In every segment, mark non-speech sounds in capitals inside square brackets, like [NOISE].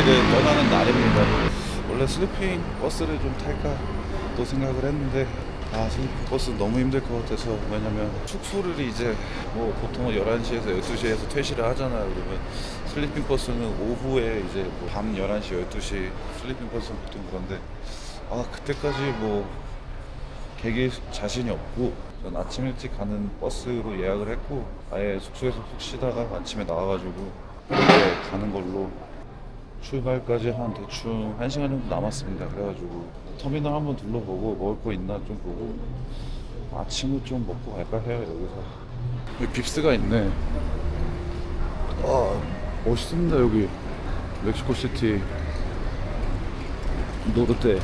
여행지를 떠나는 날입니다. 원래 슬리핑 버스를 좀 탈까 또 생각을 했는데 아 슬리핑 버스 너무 힘들 것 같아서 왜냐면 숙소를 이제 뭐 보통은 11시에서 12시에서 퇴실을 하잖아요. 그러면 슬리핑 버스는 오후에 이제 뭐 밤 11시, 12시 슬리핑 버스는 보통 그런데 아 그때까지 뭐 개길 자신이 없고 전 아침 일찍 가는 버스로 예약을 했고 아예 숙소에서 푹 쉬다가 아침에 나와가지고 가는 걸로 출발까지 한 대충 1시간 정도 남았습니다. 그래가지고 터미널 한번 둘러보고 먹을 거 있나 좀 보고 아침을 좀 먹고 갈까 해요 여기서. 여기 빕스가 있네. 아 멋있습니다 여기. 멕시코 시티. 노르테.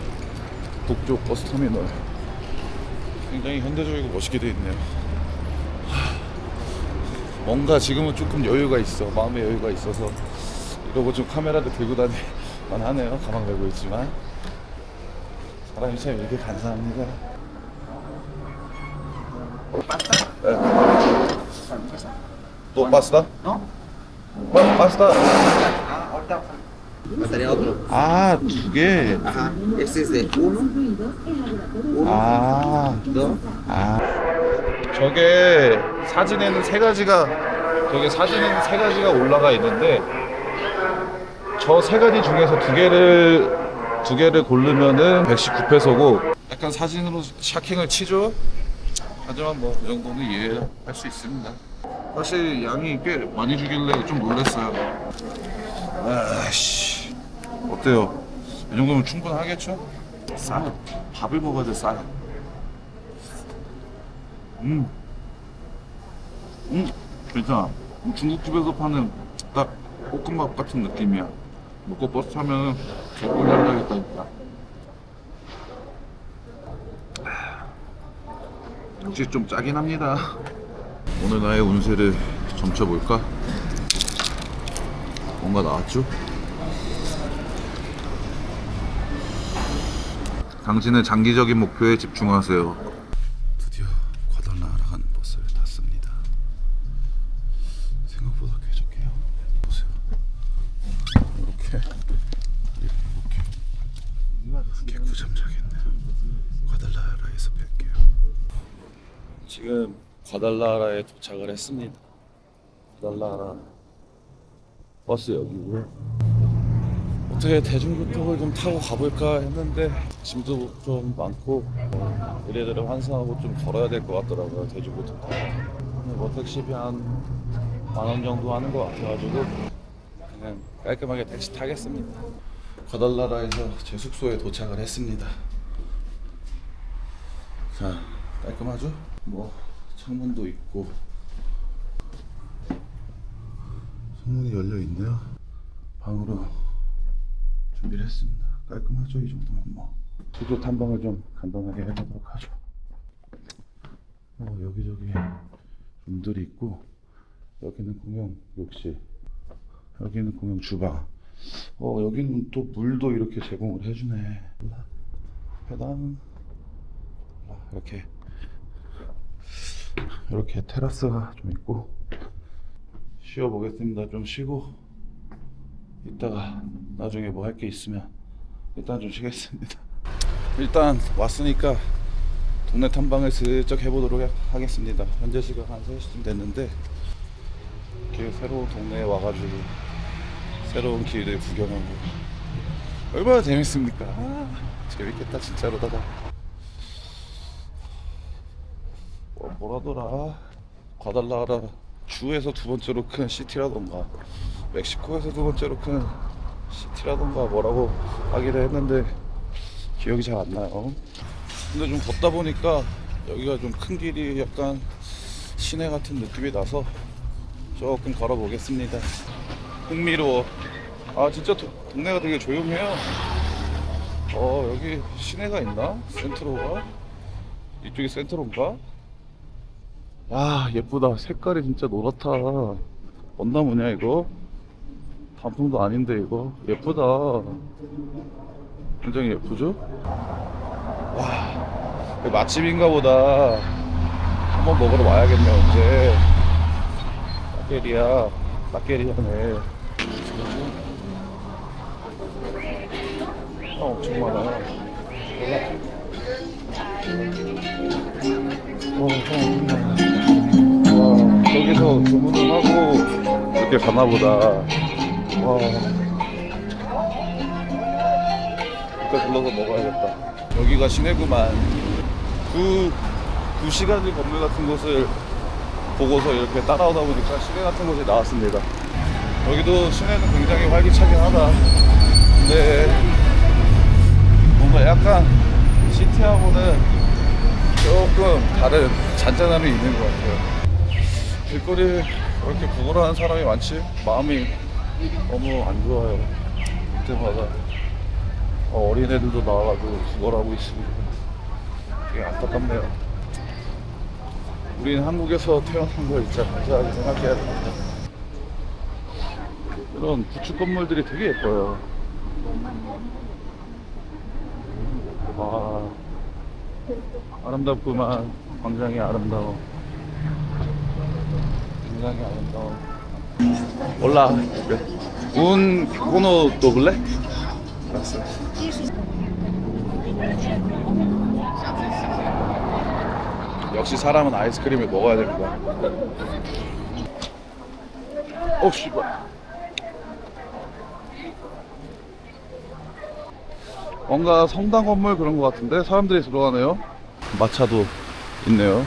북쪽 버스 터미널. 굉장히 현대적이고 멋있게 돼 있네요. 하, 뭔가 지금은 조금 여유가 있어. 마음의 여유가 있어서 이러고 좀 카메라도 들고 다니만 하네요. 가방 메고 있지만 사람이 참 이렇게 감사합니다. 또 파스타? 파, 파스타. Pasaría otro. 아, 두 개. Ajá. Ese es de uno, 아. dos. 아 저게 사진에는 세 가지가 저게 사진에는 세 가지가 올라가 있는데 저 세 가지 중에서 두 개를 두 개를 고르면은 119페소고 약간 사진으로 샤킹을 치죠. 하지만 뭐이 정도는 이해할 수 있습니다. 사실 양이 꽤 많이 주길래 좀 놀랐어요. 아씨 어때요? 이 정도면 충분하겠죠? 싸요. 밥을 먹어야 돼 싸요. 음. 음, 괜찮아. 중국집에서 파는 딱 볶음밥 같은 느낌이야. 먹고 버스 타면 개꿀 날라겠다니까. 역시 좀 짜긴 합니다. 오늘 나의 운세를 점쳐볼까? 뭔가 나왔죠? 당신의 장기적인 목표에 집중하세요. 과달나라에 도착을 했습니다. 과달나라 버스 여기고요. 어떻게 대중교통을 좀 타고 가볼까 했는데 짐도 좀 많고 뭐 이래저래 환승하고 좀 걸어야 될 것 같더라고요 대중교통 타고 근데 뭐 택시비 한 만 원 정도 하는 것 같아가지고 그냥 깔끔하게 택시 타겠습니다 과달나라에서 제 숙소에 도착을 했습니다 자 깔끔하죠? 뭐 창문도 있고 창문이 열려 있네요 방으로 준비를 했습니다. 깔끔하죠? 이 정도면 뭐. 수조 탐방을 좀 간단하게 해보도록 하죠. 어, 여기저기 룸들이 있고, 여기는 공용 욕실, 여기는 공용 주방. 어, 여기는 또 물도 이렇게 제공을 해주네. 계단, 이렇게, 이렇게 테라스가 좀 있고, 쉬어 보겠습니다. 좀 쉬고, 이따가 나중에 뭐 할 게 있으면 일단 좀 쉬겠습니다. [LAUGHS] 일단 왔으니까 동네 탐방을 슬쩍 해보도록 하- 하겠습니다. 현재 시간 한 3시쯤 됐는데 이렇게 새로운 동네에 와가지고 새로운 길을 구경하고 얼마나 재밌습니까? 아, 재밌겠다 진짜로다가 어, 뭐라더라 과달라라 주에서 두 번째로 큰 시티라던가 멕시코에서 두 번째로 큰 시티라던가 뭐라고 하기도 했는데 기억이 잘 안 나요. 근데 좀 걷다 보니까 여기가 좀 큰 길이 약간 시내 같은 느낌이 나서 조금 걸어보겠습니다. 흥미로워. 아 진짜 도- 동네가 되게 조용해요. 어 여기 시내가 있나? 센트로가? 이쪽이 센트로인가? 야 예쁘다. 색깔이 진짜 노랗다. 언나무냐 이거? 단풍도 아닌데 이거 예쁘다. 굉장히 예쁘죠? 와 맛집인가 보다. 한번 먹으러 와야겠네 언제. 라게리아 라게리아네. 엄청 많아 이렇게 가나 보다. 와. 이따 들러서 먹어야겠다. 여기가 시내구만. 구, 구시가지 건물 같은 곳을 보고서 이렇게 따라오다 보니까 시내 같은 곳에 나왔습니다. 여기도 시내는 굉장히 활기차긴 하다. 근데 뭔가 약간 시티하고는 조금 다른 잔잔함이 있는 것 같아요. 길거리 에 이렇게 구걸하는 사람이 많지? 마음이 너무 안 좋아요. 그때마다 어, 어린애들도 나와가지고 구걸하고 있습니다. 되게 안타깝네요. 우리는 한국에서 태어난 걸 진짜 감사하게 생각해야 됩니다. 이런 구축 건물들이 되게 예뻐요. 와, 아름답구만. 광장이 아름다워. 굉장히 아름다워. 올라. Un cono doble? Gracias. 역시 사람은 아이스크림을 먹어야 됩니다. 오 씨발. 뭔가 성당 건물 그런 것 같은데 사람들이 들어가네요. 마차도 있네요.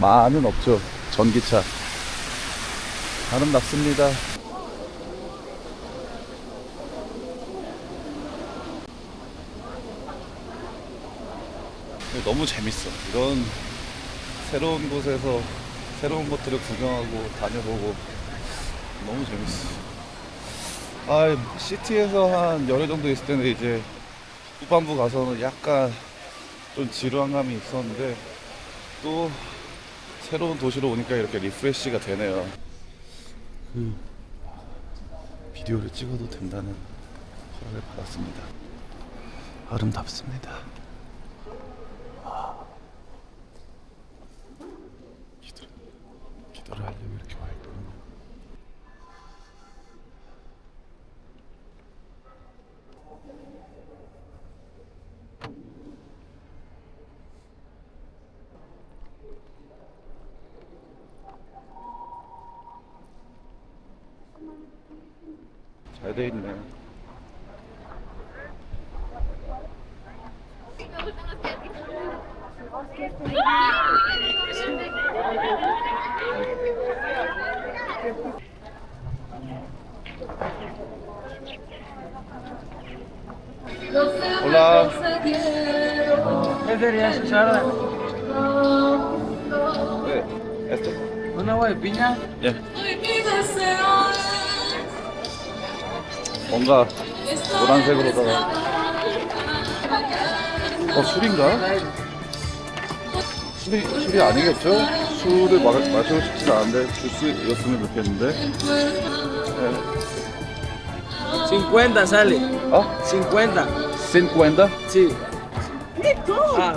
많은 없죠. 전기차. 아름답습니다. 너무 재밌어. 이런 새로운 곳에서 새로운 것들을 구경하고 다녀보고 너무 재밌어. 아, 시티에서 한 열흘 정도 있을 때는 이제 후반부 가서는 약간 좀 지루한 감이 있었는데 또 새로운 도시로 오니까 이렇게 리프레시가 되네요. 그 비디오를 찍어도 된다는 허락을 받았습니다. 아름답습니다. 기도를, 기도를 하려고 이렇게 와 있거든요. 잘돼 있네. Hola. ¿Qué sería eso, Sara? 네, esto. ¿Una agua de piña? 예. 뭔가 노란색으로다가 어 술인가? 술이 술이 아니겠죠? 술을 마, 마시고 싶진 않은데 주스였으면 좋겠는데. 네. 50 sale. 아? 50. 50? Sí. Ah,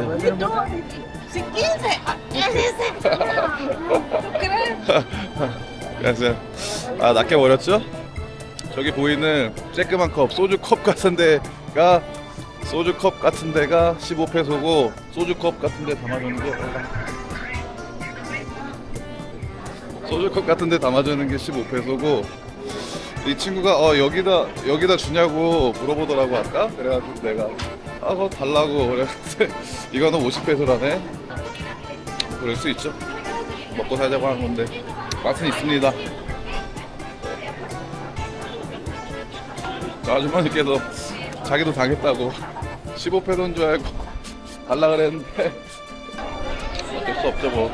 Si 15, es ese. 그래서 아 [LAUGHS] 낮게 버렸죠? 저기 보이는 쬐끄만 컵 소주 컵 같은 데가 소주 컵 같은 데가 15페소고 소주 컵 같은 데 담아주는 게 소주 컵 같은 데 담아주는 게 15페소고 이 친구가 어 여기다 여기다 주냐고 물어보더라고 아까? 그래가지고 내가 아 그거 달라고 그랬는데 [LAUGHS] 이거는 50페소라네. 그럴 수 있죠. 먹고 살자고 하는 건데. 맛은 있습니다 아주머니께서 자기도 당했다고 15페소인 줄 알고 달라 그랬는데 어쩔 수 없죠 뭐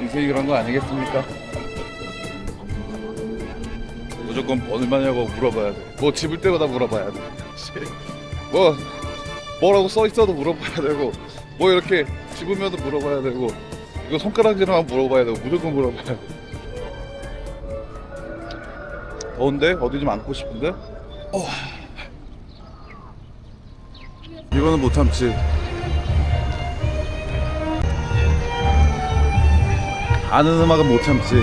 인생이 그런 거 아니겠습니까 무조건 얼마냐고 물어봐야 돼. 뭐 집을 때마다 물어봐야 돼. 뭐 뭐라고 써 있어도 물어봐야 되고 뭐 이렇게 집으면도 물어봐야 되고 이거 손가락질하면 물어봐야 되고 무조건 물어봐야 돼. 더운데 어디 좀 앉고 싶은데? 어. 이거는 못 참지. 아는 음악은 못 참지.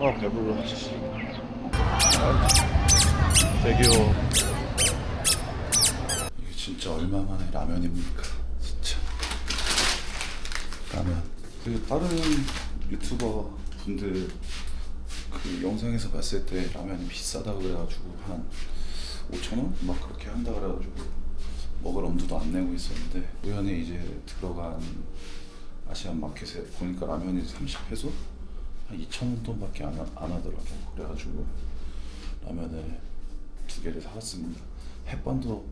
아 배불러. 대기요. 이게 진짜 얼마만에 라면입니까? 진짜 라면. 그 다른 유튜버 분들 그 영상에서 봤을 때 라면이 비싸다 그래가지고 한 5천 원? 막 그렇게 한다 그래가지고 먹을 엄두도 안 내고 있었는데 우연히 이제 들어간 아시안 마켓에 보니까 라면이 30페소? 한 2천 원 돈밖에 안, 하- 안 하더라고 그래가지고 라면을 두 개를 사왔습니다 햇반도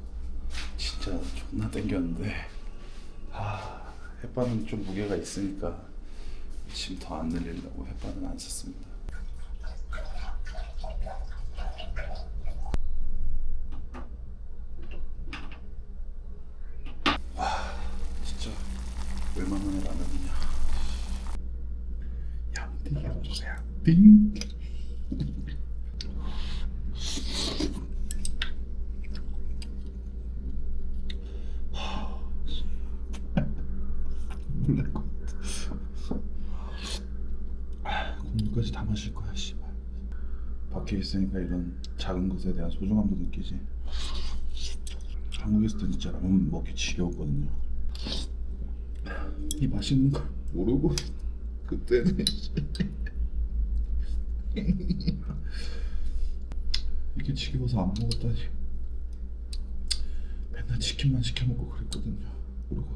진짜 존나 땡겼는데 아 햇반은 좀 무게가 있으니까 짐더안 늘리려고 햇반은 안 샀습니다. 진짜 얼마만에 라면이냐. 양띵이 뭐야 띵 놀랄 것 같아 국물까지 다 마실 거야 씨발 밖에 있으니까 이런 작은 것에 대한 소중함도 느끼지. 한국에 있을 때 진짜 라면 먹기 지겨웠거든요. 이 맛있는 걸 모르고 그때는 이게 지겨워서 안 먹었다니 맨날 치킨만 시켜 먹고 그랬거든요. 모르고